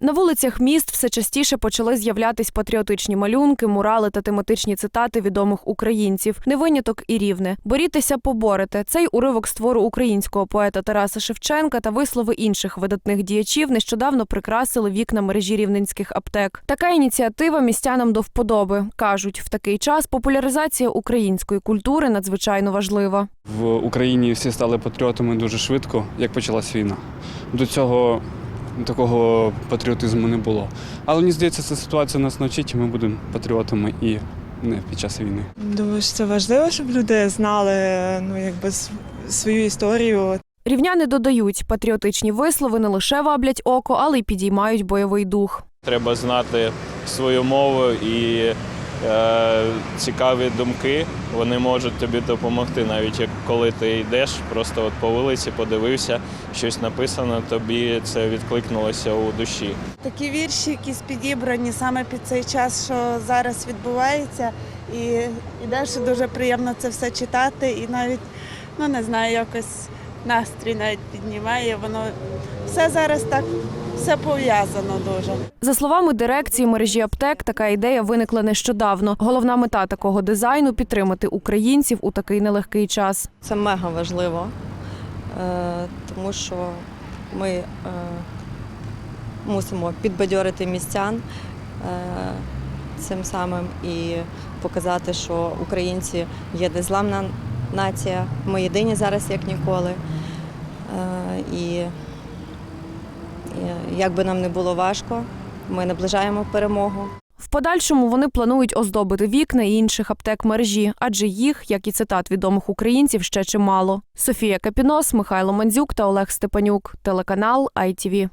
На вулицях міст все частіше почали з'являтись патріотичні малюнки, мурали та тематичні цитати відомих українців. Не виняток і рівне. Борітеся, поборете. Цей уривок з твору українського поета Тараса Шевченка та вислови інших видатних діячів нещодавно прикрасили вікна мережі рівненських аптек. Така ініціатива містянам до вподоби. кажуть, в такий час популяризація української культури надзвичайно важлива. В Україні всі стали патріотами дуже швидко, як почалась війна. До цього такого патріотизму не було. Але мені здається, ця ситуація нас навчить, і ми будемо патріотами і не під час війни. Думаю, що це важливо, щоб люди знали ну, якби, свою історію. Рівняни додають, патріотичні вислови не лише ваблять око, але й підіймають бойовий дух. Треба знати свою мову і цікаві думки. Вони можуть тобі допомогти, навіть як коли ти йдеш, просто от по вулиці подивився, щось написано, тобі це відкликнулося у душі. Такі вірші, якісь підібрані саме під цей час, що зараз відбувається. І, і далі дуже приємно це все читати. І навіть, ну не знаю, якось настрій навіть піднімає. Воно все зараз так, все пов'язано дуже. За словами дирекції мережі аптек, така ідея виникла нещодавно. Головна мета такого дизайну підтримати українців у такий нелегкий час. Це мега важливо, е, тому що ми е, мусимо підбадьорити містян е, цим самим і показати, що українці є незламна нація. Ми єдині зараз як ніколи. Е, І як би нам не було важко, ми наближаємо перемогу. В подальшому вони планують оздобити вікна і інших аптек мережі, адже їх, як і цитат відомих українців, ще чимало. Софія Капінос, Михайло Мандзюк та Олег Степанюк. Телеканал ITV.